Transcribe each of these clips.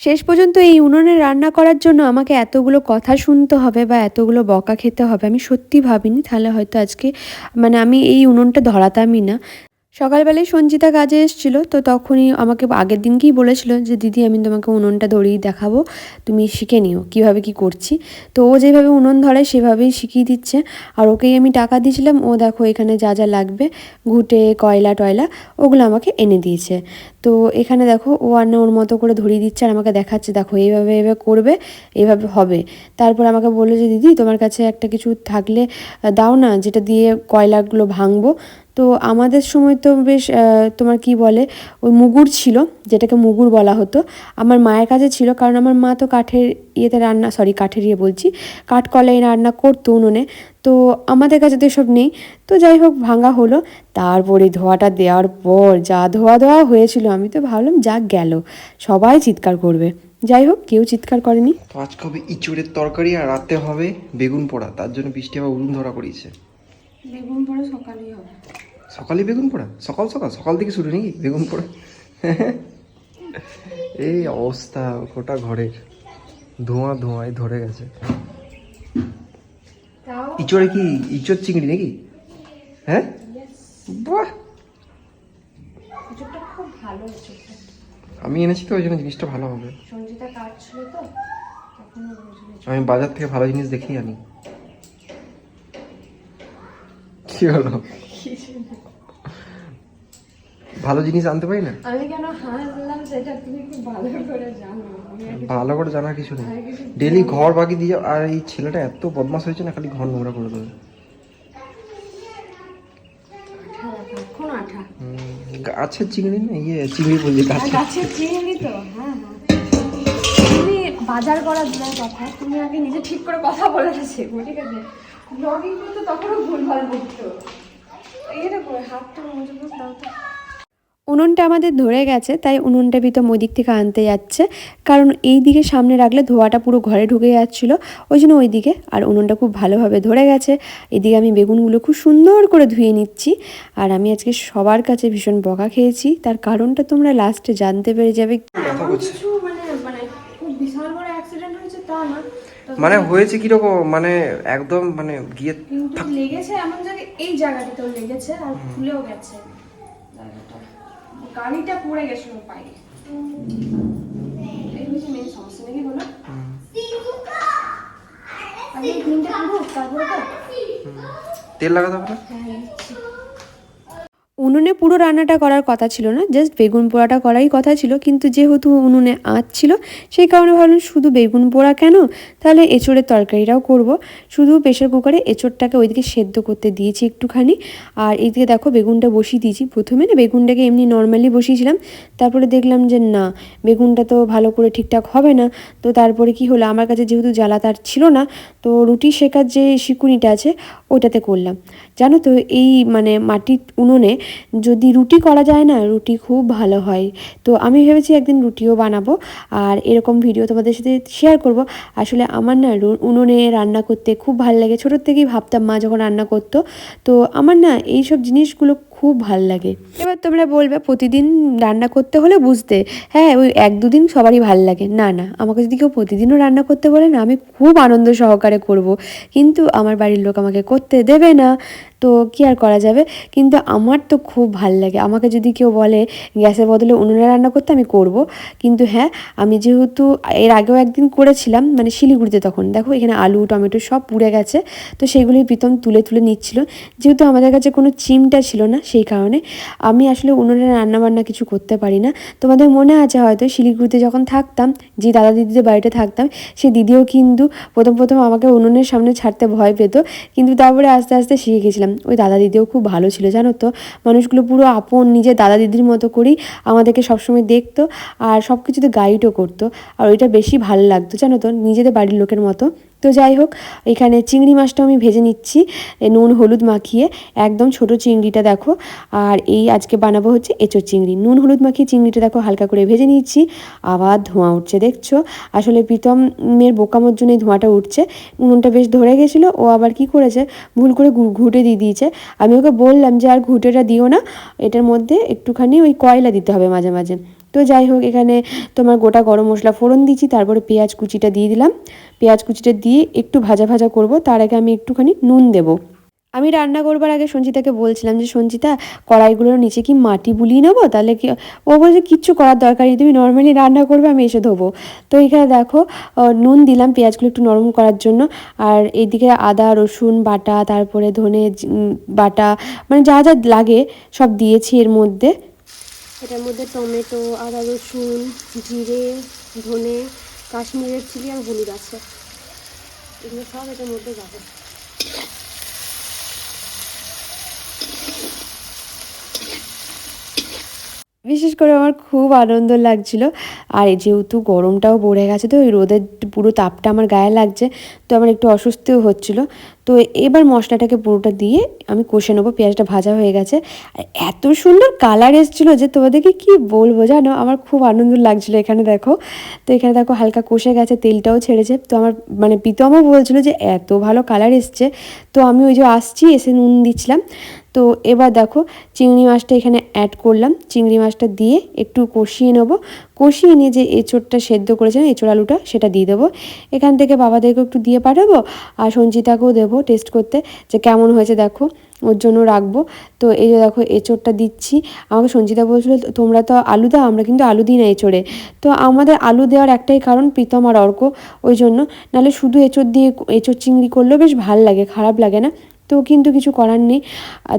শেষ পর্যন্ত এই উনুনে রান্না করার জন্য আমাকে এতগুলো কথা শুনতে হবে বা এতগুলো বকা খেতে হবে, আমি সত্যি ভাবিনি। তাহলে হয়তো আজকে মানে আমি এই উনুনটা ধরাতামই না। সকালবেলায় সঞ্জিতা কাজে এসেছিল, তো তখনই আমাকে আগের দিনকেই বলেছিল যে, দিদি, আমি তোমাকে উনুনটা ধরিয়ে দেখাবো, তুমি শিখে নিও, কীভাবে কি করছি। তো ও যেভাবে উনুন ধরে সেভাবেই শিখিয়ে দিচ্ছে। আর ওকেই আমি টাকা দিয়েছিলাম, ও দেখো এখানে যা যা লাগবে, ঘুটে, কয়লা টয়লা, ওগুলো আমাকে এনে দিয়েছে। তো এখানে দেখো, ও আর ওর মতো করে ধরিয়ে দিচ্ছে আর আমাকে দেখাচ্ছে, দেখো, এইভাবে এভাবে করবে এভাবে হবে। তারপর আমাকে বলল যে, দিদি, তোমার কাছে একটা কিছু থাকলে দাও না, যেটা দিয়ে কয়লাগুলো ভাঙবো তো আমাদের সময় তো বেশ তোমার কি বলে ওই মুগুর ছিল যেটাকে মুগুর বলা হতো। আমার মায়ের কাছে ছিল কারণ আমার মা তো কাঠের ইয়েতে রান্না সরি কাঠের ইয়ে বলছি কাঠ কলাই রান্না করতো উনুনে। তো আমাদের কাছে তো এসব নেই। তো যাই হোক ভাঙা হলো। তারপরে ধোয়াটা দেওয়ার পর যা ধোয়া ধোয়া হয়েছিল আমি তো ভাবলাম যা গেল সবাই চিৎকার করবে। যাই হোক কেউ চিৎকার করেনি। তো আজকে হবে ইঁচড়ের তরকারি আর রাতে হবে বেগুন পোড়া? তার জন্য বৃষ্টি আবার উড়ুন ধরা করিয়েছে। বেগুন পোড়া সকালেই হবে। সকালে বেগুন পোড়া? সকাল সকাল? সকাল থেকে শুরু নাকি বেগুন পোড়া? এই অবস্থা গোটা ঘরের। ধোঁয়া ধোঁয়ায় ধরে গেছে। ইঁচড়ে কি ইঁচড় চিংড়ি নাকি? হ্যাঁ? বাহ! আমি এনেছি তো ওই জন্য জিনিসটা ভালো হবে। সঞ্জিতা কাজ তো আমি বাজার থেকে ভালো জিনিস দেখেই আনি কি হলো? ভালো জিনিস আনতে পারি না? আমি কেন হাসলাম সেটা তুমি খুব ভালো করে জানো। কিছু- ভালো করে জানার কিছু নেই। ডেলি ঘর বাকি দিয়ে। আর এই ছেলেটা এত বদমাস হয়েছে না খালি ঘর নোংরা করে দেবে। গাছের চিংড়ি না ইয়ে চিংড়ি বলছি গাছের গাছের চিংড়ি। তো হ্যাঁ হ্যাঁ। বাজার দূরের কথা তুমি আগে নিজে ঠিক করে কথা বলে শেখো ঠিক আছে। ব্লগিং করতে তখনও ভুলভাল করে হাতটা মুজে দাও তো। উনুনটা আমাদের ধরে গেছে তাই উনুনটা ভিতর ওই দিক থেকে আনতে যাচ্ছে। কারণ এই দিকে সামনে রাখলে ধোয়াটা পুরো ঘরে ঢুকে যাচ্ছিল। ওই জন্য ওই দিকে আর উনুনটা খুব ভালোভাবে ধরে গেছে। এদিকে আমি বেগুনগুলো খুব সুন্দর করে ধুয়ে নিচ্ছি। আর আমি আজকে সবার কাছে ভীষণ বকা খেয়েছি। তার কারণটা তোমরা লাস্টে জানতে পেরে যাবে। কথা বলছে মানে মানে খুব বিশাল বড় অ্যাক্সিডেন্ট হয়েছে তা না। মানে কীরকম? মানে একদম মানে গিয়ে লেগেছে এমন জায়গায় এই জায়গাটিতেও লেগেছে আর খুলেও গেছে। জায়গাটা গাড়িটা পড়ে গেছিল পায়ে। এই হচ্ছে মেন সমস্যা নাকি বলো? তেল লাগাতে হবে না? হ্যাঁ উনুনে পুরো রান্নাটা করার কথা ছিল না জাস্ট বেগুন পোড়াটা করাই কথা ছিল, কিন্তু যেহেতু উনুনে আঁচ ছিল, সেই কারণে ভাবলাম শুধু বেগুন পোড়া কেন? তাহলে এঁচড়ের তরকারিটাও করব। শুধু প্রেশার কুকারে এঁচড়টাকে ওইদিকে সেদ্ধ করতে দিয়েছি একটুখানি। আর এইদিকে দেখো বেগুনটা বসিয়ে দিয়েছি। প্রথমে না বেগুনটাকে এমনি নর্মালি বসিয়েছিলাম। তারপরে দেখলাম যে না, বেগুনটা তো ভালো করে ঠিকঠাক হবে না। তো তারপরে কি হলো? আমার কাছে যেহেতু জ্বালা তার ছিল না, তো রুটি শেখার যে শিকুনিটা আছে ওইটাতে করলাম। জানো তো, এই মানে মাটির উনুনে যদি রুটি করা যায় না, রুটি খুব ভালো হয়। তো আমি ভেবেছি একদিন রুটিও বানাবো আর এরকম ভিডিও তোমাদের সাথে শেয়ার করব। আসলে আমার না উনুনে রান্না করতে খুব ভালো লাগে। ছোটোর থেকেই ভাবতাম মা যখন রান্না করতো। তো আমার না এই সব জিনিসগুলো খুব ভালো লাগে। এবার তোমরা বলবে, প্রতিদিন রান্না করতে হলে বুঝতে হ্যাঁ ওই এক দুদিন সবারই ভালো লাগে। না না, আমাকে যদি কেউ প্রতিদিনও রান্না করতে বলে না, আমি খুব আনন্দ সহকারে করব। কিন্তু আমার বাড়ির লোক আমাকে করতে দেবে না। তো কি আর করা যাবে? কিন্তু আমার তো খুব ভালো লাগে। আমাকে যদি কেউ বলে, গ্যাসের বদলে উনুনে রান্না করতে আমি করব। কিন্তু হ্যাঁ আমি যেহেতু এর আগেও একদিন করেছিলাম মানে শিলিগুড়িতে তখন। দেখো, এখানে আলু, টমেটো সব পুড়ে গেছে। তো সেগুলোই প্রীতম তুলে তুলে নিচ্ছিল। যেহেতু আমাদের কাছে কোনো চিমটা ছিল না, সেই কারণে আমি আসলে উনুনে রান্না বান্না কিছু করতে পারি না। তোমাদের মনে আছে হয়তো, শিলিগুড়িতে যখন থাকতাম, যে দাদা দিদিদের বাড়িতে থাকতাম সেই দিদিও কিন্তু প্রথম প্রথম আমাকে উনুনের সামনে ছাড়তে ভয় পেত। কিন্তু তারপরে আস্তে আস্তে শিখে গেছিলাম। ওই দাদা দিদিও খুব ভালো ছিল, জানো তো? মানুষগুলো পুরো আপন, নিজের দাদা দিদির মতো করেই আমাদেরকে সবসময় দেখতো আর সব কিছুতে গাইডও করতো। আর ওইটা বেশি ভালো লাগতো, জানো তো? নিজেদের বাড়ির লোকের মতো। তো যাই হোক, এখানে চিংড়ি মাছটা আমি ভেজে নিচ্ছি। নুন হলুদ মাখিয়ে, একদম ছোট চিংড়িটা দেখো। আর এই আজকে বানাবো হচ্ছে এঁচোর চিংড়ি। নুন হলুদ মাখিয়ে চিংড়িটা দেখো হালকা করে ভেজে নিচ্ছি। আবার ধোঁয়া উঠছে, দেখছ? আসলে প্রীতমের বোকামোর জন্য এই ধোঁয়াটা উঠছে। নুনটা বেশ ধরে গেছিল, ও আবার কি করেছে? ভুল করে ঘুঁটে দিয়ে দিয়েছে। আমি ওকে বললাম যে, আর ঘুঁটেটা দিও না, এটার মধ্যে একটুখানি ওই কয়লা দিতে হবে মাঝে মাঝে। তো যাই হোক, এখানে তোমার গোটা গরম মশলা ফোড়ন দিচ্ছি তারপরে পেঁয়াজ কুচিটা দিয়ে দিলাম। পেঁয়াজ কুচিটা দিয়ে একটু ভাজা ভাজা করব, তার আগে আমি একটুখানি নুন দেবো। আমি রান্না করবার আগে সঞ্চিতাকে বলছিলাম যে, সঞ্চিতা, কড়াইগুলোর নিচে কি মাটি বুলিয়ে নেব? তাহলে কি, ও বলছে, কিচ্ছু করার দরকার নেই, তুমি নর্মালি রান্না করবে, আমি এসে ধোবো। তো এখানে দেখো নুন দিলাম পেঁয়াজগুলো একটু নরম করার জন্য, আর এইদিকে আদা, রসুন, বাটা, তারপরে ধনে বাটা মানে যা যা লাগে সব দিয়েছি এর মধ্যে। এটার মধ্যে টমেটো, আদা রসুন, জিরে, ধনে, কাশ্মীরের চিলি আর হলুদ আছে। এগুলো সব এটার মধ্যে যাবে। বিশেষ করে আমার খুব আনন্দ লাগছিল। আর যেহেতু গরমটাও পড়ে গেছে, তো ওই রোদের পুরো তাপটা আমার গায়ে লাগছে, তো আমার একটু অস্বস্তিও হচ্ছিল। তো এবার মশলাটাকে পুরোটা দিয়ে আমি কষে নেব, পেঁয়াজটা ভাজা হয়ে গেছে। আর এত সুন্দর কালার এসেছিল যে তোমাদেরকে কি বলব জানো? আমার খুব আনন্দ লাগছিল এখানে দেখো। তো এখানে দেখো হালকা কষে গেছে, তেলটাও ছেড়েছে। তো আমার মানে প্রীতমও বলছিল যে এত ভালো কালার এসছে। তো আমি ওই যে আসছি, এসে নুন দিচ্ছিলাম। তো এবার দেখো চিংড়ি মাছটা এখানে অ্যাড করলাম। চিংড়ি মাছটা দিয়ে একটু কষিয়ে নেব। কষিয়ে নিয়ে যে এঁচোড়টা সেদ্ধ করেছিলাম, এঁচোড় আলুটা, সেটা দিয়ে দেবো। এখান থেকে বাবাদেরকেও একটু দিয়ে পাঠাবো আর সঞ্চিতাকেও দেবো। টেস্ট করতে, যে কেমন হয়েছে দেখো, ওর জন্য রাখব। তো এই যে দেখো, এঁচোড়টা দিচ্ছি। আমাকে সঞ্চিতা বলছিল, তোমরা তো আলু দাও, আমরা কিন্তু আলু দিই না এঁচোড়ে। তো আমাদের আলু দেওয়ার একটাই কারণ প্রীতম আর অর্ক, ওই জন্য। নাহলে শুধু এঁচোড় দিয়ে এঁচোড় চিংড়ি করলেও বেশ ভালো লাগে, খারাপ লাগে না। তো কিন্তু কিছু করার নেই।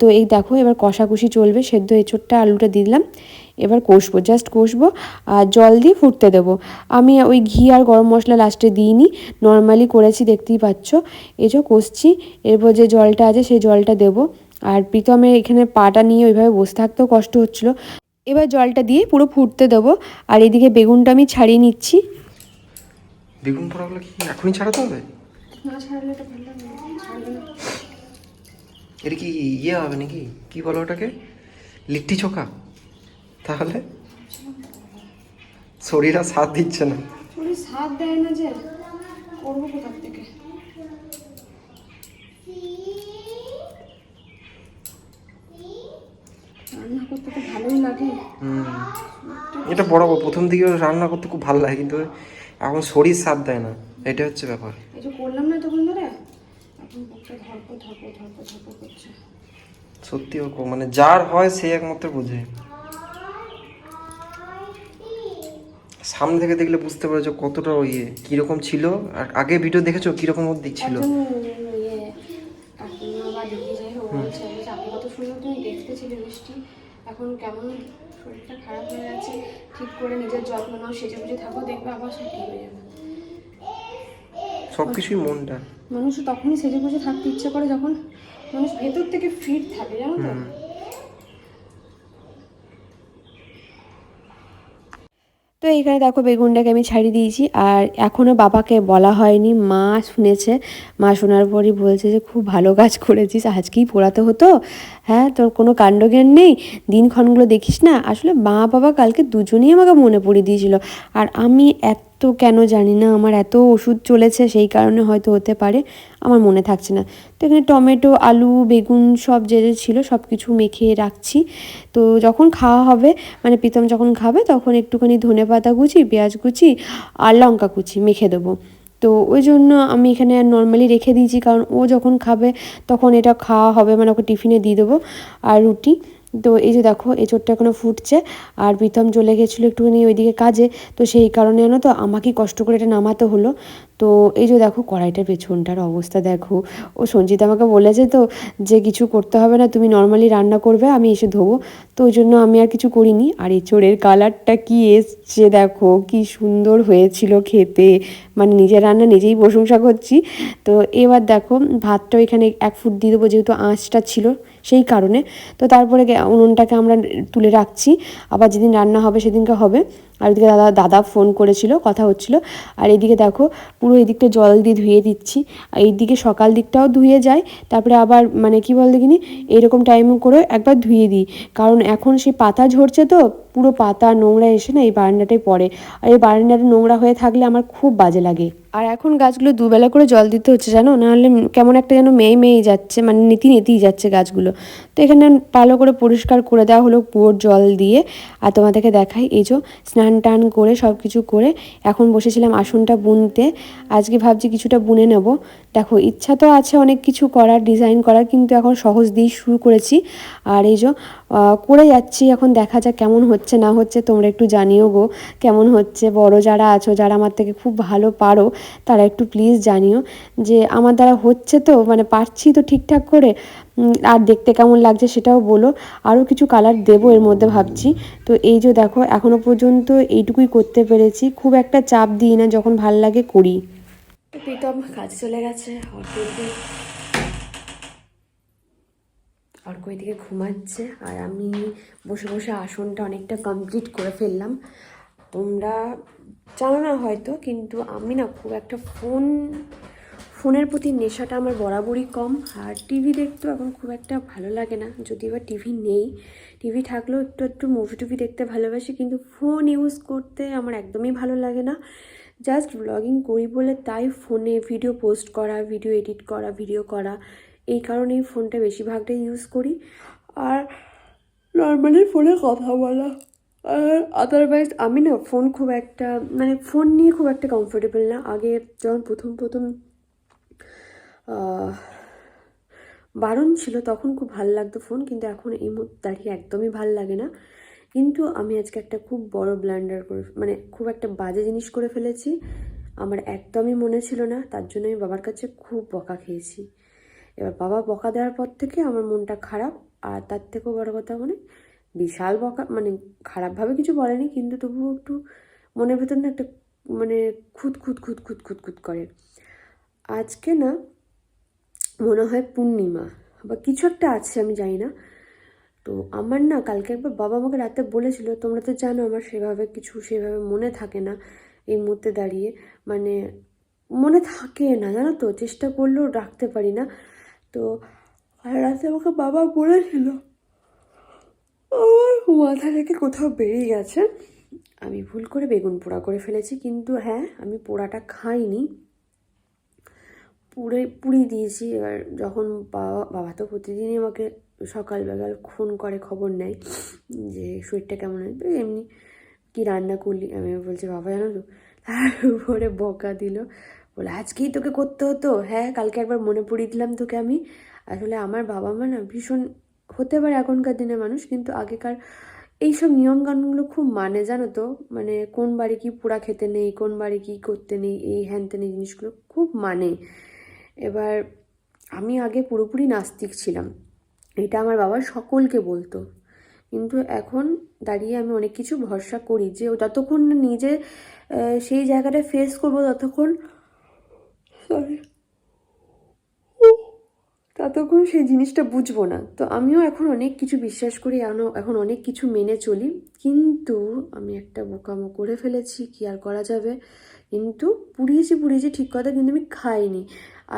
তো এই দেখো, এবার কষাকষি চলবে, সেদ্ধ এঁচোড়টা আলুটা দিলাম। এবার কষবো জাস্ট কষবো আর জল দিয়ে ফুটতে দেবো। আমি ওই ঘি আর গরম মশলা লাস্টে দিইনি নর্মালি করেছি দেখতেই পাচ্ছ। এই যে কষছি এরপর যে জলটা আছে সেই জলটা দেবো। আর প্রীতমের এখানে পাটা নিয়ে ওইভাবে বসে থাকতেও কষ্ট হচ্ছিল। এবার জলটা দিয়ে পুরো ফুটতে দেবো। আর এদিকে বেগুনটা আমি ছাড়িয়ে নিচ্ছি। বেগুন পোড়াগুলো কি এখনই ছাড়াতে হবে? না ছাড়লে এটা ভালো লাগে এটা কি ইয়ে হবে নাকি? কি বলো ওটাকে? লিট্টি চোখা? তাহলে? শরীর আর সাথ দিচ্ছে না। শরীর সাথ দেয় না যে করব কোথার থেকে? রান্না করতে তো ভালোই লাগে। হুম। এটা বড় কথা, প্রথম দিকে রান্না করতে খুব ভালো লাগে কিন্তু এখন শরীর সাথ দেয় না। এটা হচ্ছে ব্যাপার। এই যে করলাম না তখন ধরে এখন বুকটা ধরপো ধরপো ধরপো ধরপো করছে। সত্যি ওরকম মানে যার হয় সে একমাত্র বোঝে। সামনে থেকে দেখলে বুঝতে পারো যে কতটা ইয়ে কীরকম ছিল। আর আগে ভিডিও দেখেছ কীরকম ওর দিক ছিল ইয়ে মিষ্টি। এখন কেমন শরীরটা খারাপ হয়ে ঠিক করে নিজের যত্ন নাও সেজে বুঝে থাকো দেখবে আবার সব ঠিক হয়ে যাবে। সব কিছুই মনটা। মানুষ তখনই সেজে গুজে থাকতে ইচ্ছে করে যখন মানুষ ভেতর থেকে ফিট থাকে জানো তো? তো এখানে দেখো বেগুনটাকে আমি ছাড়িয়ে দিয়েছি আর এখনও বাবাকে বলা হয়নি, মা শুনেছে। মা শোনার পরই বলছে যে, খুব ভালো কাজ করেছিস, আজকেই পড়াতে হতো? হ্যাঁ তোর কোনো কাণ্ডজ্ঞান নেই? দিনক্ষণগুলো দেখিস না? আসলে মা বাবা কালকে দুজনেই আমাকে মনে পড়িয়ে দিয়েছিল। আর আমি এত কেন জানি না, আমার এত ওষুধ চলেছে সেই কারণে হয়তো হতে পারে, আমার মনে থাকছে না। তো এখানে টমেটো, আলু, বেগুন সব যে যে ছিল সব কিছু মেখে রাখছি। তো যখন খাওয়া হবে মানে প্রীতম যখন খাবে তখন একটুখানি ধনে পাতা কুচি, পেঁয়াজ কুচি আর লঙ্কা কুচি মেখে দেবো। তো ওই জন্য আমি এখানে নর্মালি রেখে দিয়েছি, কারণ ও যখন খাবে তখন এটা খাওয়া হবে মানে ওকে টিফিনে দিয়ে দেবো আর রুটি। তো এই যে দেখো, এই এঁচোড়টা এখনও ফুটছে আর প্রীতম চলে গেছিল একটুখানি ওইদিকে কাজে। তো সেই কারণে জানো তো আমাকেই কষ্ট করে এটা নামাতে হলো। তো এই যে দেখো, কড়াইটার পেছনটার অবস্থা দেখো। ও সঞ্জিত আমাকে বলেছে তো যে কিছু করতে হবে না, তুমি নর্মালি রান্না করবে, আমি এসে ধোবো। তো ওই জন্য আমি আর কিছু করিনি। আর এঁচোড়ের কালারটা কি এসছে দেখো, কি সুন্দর হয়েছিল খেতে। মানে নিজের রান্না নিজেই প্রশংসা করছি। তো এবার দেখো ভাতটা এখানে এক ফুট দিয়ে দেবো, যেহেতু আঁচটা ছিল। সেই কারণে। তো তারপরে উনুনটাকে আমরা তুলে রাখছি। আবার যেদিন রান্না হবে সেদিনকে হবে। আর এদিকে দাদা দাদা ফোন করেছিল, কথা হচ্ছিল। আর এদিকে দেখো, পুরো এদিকটা জল দিয়ে ধুয়ে দিচ্ছি। আর এইদিকে সকাল দিকটাও ধুয়ে যায়, তারপরে আবার মানে কি বল দেখিনি এরকম টাইম করে একবার ধুয়ে দিই। কারণ এখন সেই পাতা ঝরছে তো, পুরো পাতা, নোংরা এসে না এই বারান্দাটায় পড়ে। আর এই বারান্দাটা নোংরা হয়ে থাকলে আমার খুব বাজে লাগে। আর এখন গাছগুলো দুবেলা করে জল দিতে হচ্ছে, জানো? নাহলে কেমন একটা যেন মেয়ে মেয়ে যাচ্ছে মানে নীতি নীতিই যাচ্ছে গাছগুলো। তো এখানে ভালো করে পরিষ্কার করে দেওয়া হলো পুয়োর জল দিয়ে। আর তোমাদেরকে দেখাই, এই যে স্নান টান করে সব কিছু করে এখন বসেছিলাম আসনটা বুনতে। আজকে ভাবছি কিছুটা বুনে নেব। দেখো, ইচ্ছা তো আছে অনেক কিছু করার, ডিজাইন করার, কিন্তু এখন সহজ দিয়েই শুরু করেছি। আর এই যে করে যাচ্ছি, এখন দেখা যাক কেমন হচ্ছে, না হচ্ছে তোমরা একটু জানিও গো। কেমন হচ্ছে? বড় যারা আছো, যারা আমার থেকে খুব ভালো পারো, তারা একটু প্লিজ জানিও। যে, আমার দ্বারা হচ্ছে তো মানে পারছি তো ঠিকঠাক করে আর দেখতে কেমন লাগছে সেটাও বলো। আরও কিছু কালার দেবো এর মধ্যে ভাবছি। তো এই যে দেখো, এখনও পর্যন্ত এইটুকুই করতে পেরেছি। খুব একটা চাপ দিই না, যখন ভালো লাগে করি। প্রীতম, কাজে চলে গেছে। অর্ক এদিকে ঘুমাচ্ছে। আর আমি বসে বসে আসনটা অনেকটা কমপ্লিট করে ফেললাম। তোমরা জানো না হয়তো, কিন্তু আমি না খুব একটা ফোন ফোনের প্রতি নেশাটা আমার বরাবরই কম, আর টিভি দেখতেও এখন খুব একটা ভালো লাগে না। যদি বা টিভি নেই, টিভি থাকলেও একটু একটু মুভি টুভি দেখতে ভালোবাসি, কিন্তু ফোন ইউজ করতে আমার একদমই ভালো লাগে না। জাস্ট ব্লগিং করি বলে তাই ফোনে ভিডিও পোস্ট করা ভিডিও এডিট করা ভিডিও করা, এই কারণেই ফোনটা বেশিরভাগটাই ইউজ করি। আর নর্মালি ফোনে কথা বলা, আর আদারওয়াইজ আমি না ফোন খুব একটা মানে ফোন নিয়ে খুব একটা কমফোর্টেবল না। আগে যখন প্রথম প্রথম বারণ ছিল, তখন খুব ভালো লাগতো ফোন, কিন্তু এখন এই মুহূর্তে দাঁড়িয়ে একদমই ভালো লাগে না। কিন্তু আমি আজকে একটা খুব বড় ব্ল্যান্ডার করে মানে খুব একটা বাজে জিনিস করে ফেলেছি। আমার একদমই মনে ছিল না, তার জন্য আমি বাবার কাছে খুব বকা খেয়েছি। এবার বাবা বকা দেওয়ার পর থেকে আমার মনটা খারাপ, আর তার থেকেও বড় কথা মানে বিশাল বকা মানে খারাপভাবে কিছু বলেনি, কিন্তু তবুও একটু মনের ভেতর না একটা মানে খুঁত খুঁত খুঁত খুঁত খুঁত খুঁত করে। আজকে না মনে হয় পূর্ণিমা, বা কিছু একটা আছে, আমি জানি না। তো আমার না, কালকে একবার বাবা আমাকে রাতে বলেছিল, তোমরা তো জানো আমার সেভাবে কিছু সেভাবে মনে থাকে না এই মুহূর্তে দাঁড়িয়ে। মানে মনে থাকে না, জানো তো, চেষ্টা করলেও রাখতে পারি না। তো আর রাতে আমাকে বাবা বলেছিল, আমার মাথা থেকে কোথাও বেরিয়ে গেছে। আমি ভুল করে বেগুন পোড়া করে ফেলেছি, কিন্তু হ্যাঁ আমি পোড়াটা খাইনি। পুড়ে, পুড়িয়ে দিয়েছি। এবার যখন বাবা বাবা তো প্রতিদিনই আমাকে সকাল বেগাল ফোন করে খবর নেয় যে শরীরটা কেমন তো এমনি কী রান্না করলি? আমি বলছি, বাবা, জানো তো? তার উপরে বকা দিল। বলে, আজকেই তোকে করতে হতো? হ্যাঁ কালকে একবার মনে পড়িয়ে দিলাম তোকে আমি। আসলে আমার বাবা মা না ভীষণ হতে পারে এখনকার দিনের মানুষ, কিন্তু আগেকার এইসব নিয়মকানুনগুলো খুব মানে জানো তো? মানে কোন বাড়ি কি পোড়া খেতে নেই, কোন বাড়ি কি করতে নেই, এই হ্যান এই জিনিসগুলো খুব মানে। এবার আমি আগে পুরোপুরি নাস্তিক ছিলাম। এটা আমার বাবা সকলকে বলতো। কিন্তু এখন দাঁড়িয়ে আমি অনেক কিছু ভরসা করি যে যতক্ষণ নিজে সেই জায়গাটা ফেস করব ততক্ষণ সরি ততক্ষণ সেই জিনিসটা বুঝব না। তো আমিও এখন অনেক কিছু বিশ্বাস করি এখন অনেক কিছু মেনে চলি। কিন্তু আমি একটা বোকামো করে ফেলেছি, কি আর করা যাবে? কিন্তু পুড়িয়েছি পুড়িয়েছি ঠিক কথা, কিন্তু আমি খাইনি।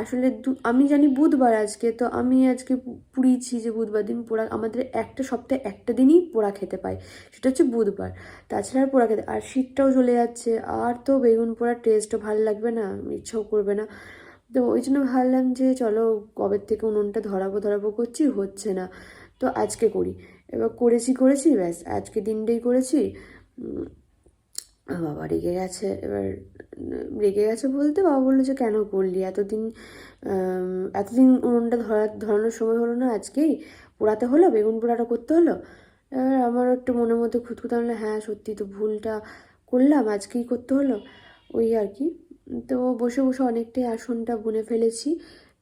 আসলে আমি জানি বুধবার আজকে, তো আমি আজকে পুড়িয়েছি যে বুধবার দিন পোড়া, আমাদের একটা সপ্তাহে একটা দিনই পোড়া খেতে পাই, সেটা হচ্ছে বুধবার। তাছাড়া আর পোড়া খেতে, আর শীতটাও চলে যাচ্ছে, আর তো বেগুন পোড়ার টেস্টও ভালো লাগবে না, ইচ্ছাও করবে না। তো ওই জন্য ভাবলাম যে চলো কবে থেকে উনুনটা ধরাবো ধরাবো করছি, হচ্ছে না। তো আজকে করি। এবার করেছি করেছি, ব্যাস, আজকে দিনটাই করেছি। বাবা রেগে গেছে, এবার, রেগে গেছে বলতে বাবা বলল যে কেন করলি? এতদিন এতদিন উনুনটা ধরা, ধরানোর সময় হলো না, আজকেই পোড়াতে হলো, বেগুন পোড়াটা করতে হলো। এবার আমার একটু মনের মধ্যে খুঁতখুত আনলো হ্যাঁ সত্যি তো ভুলটা করলাম, আজকেই করতে হলো। ওই আর কি। তো বসে বসে অনেকটাই আসনটা বুনে ফেলেছি।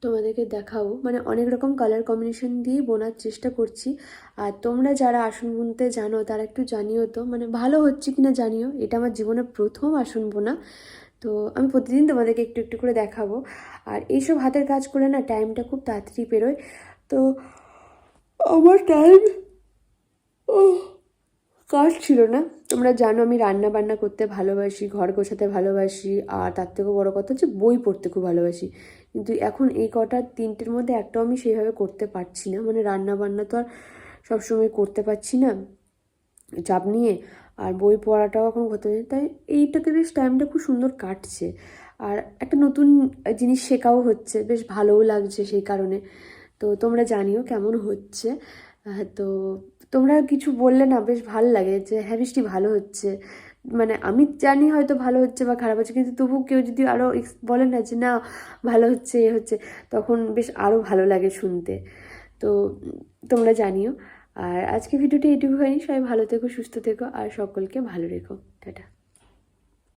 তোমাদেরকে দেখাবো মানে অনেক রকম কালার কম্বিনেশন দিয়ে বোনার চেষ্টা করছি। আর তোমরা যারা আসন বুনতে জানো, তারা একটু জানিও তো। মানে ভালো হচ্ছে কিনা জানিও, এটা আমার জীবনের প্রথম আসন বোনা। তো আমি প্রতিদিন তোমাদেরকে একটু একটু করে দেখাবো। আর এইসব হাতের কাজ করে না টাইমটা খুব তাড়াতাড়ি পেরোয় তো আমার টাইম কাজ ছিল না? তোমরা জানো আমি রান্না বান্না করতে ভালোবাসি, ঘর গোছাতে ভালোবাসি, আর তার থেকেও বড়ো কথা হচ্ছে বই পড়তে খুব ভালোবাসি। কিন্তু এখন এই কটা তিনটের মধ্যে একটাও আমি সেইভাবে করতে পারছি না। মানে রান্না বান্না তো আর সবসময় করতে পারছি না, চাপ নিয়ে, আর বই পড়াটাও এখন করতে পারছি তাই এইটাতে বেশ টাইমটা খুব সুন্দর কাটছে। আর একটা নতুন জিনিস শেখাও হচ্ছে, বেশ ভালোও লাগছে সেই কারণে। তো তোমরা জানিও কেমন হচ্ছে। তো তোমরা কিছু বললে না, বেশ ভালো লাগে যে হ্যাঁ বৃষ্টি ভালো হচ্ছে। মানে আমি জানি হয়তো ভালো হচ্ছে বা খারাপ হচ্ছে, কিন্তু তবু কেউ যদি আরও বলে না যে, না, ভালো হচ্ছে, এ হচ্ছে, তখন বেশ আরও ভালো লাগে শুনতে। তো, তোমরা জানিও। আর আজকে ভিডিওটি এটুকু হয়নি। সবাই ভালো থেকো, সুস্থ থেকো, আর সকলকে ভালো রেখো। টাটা।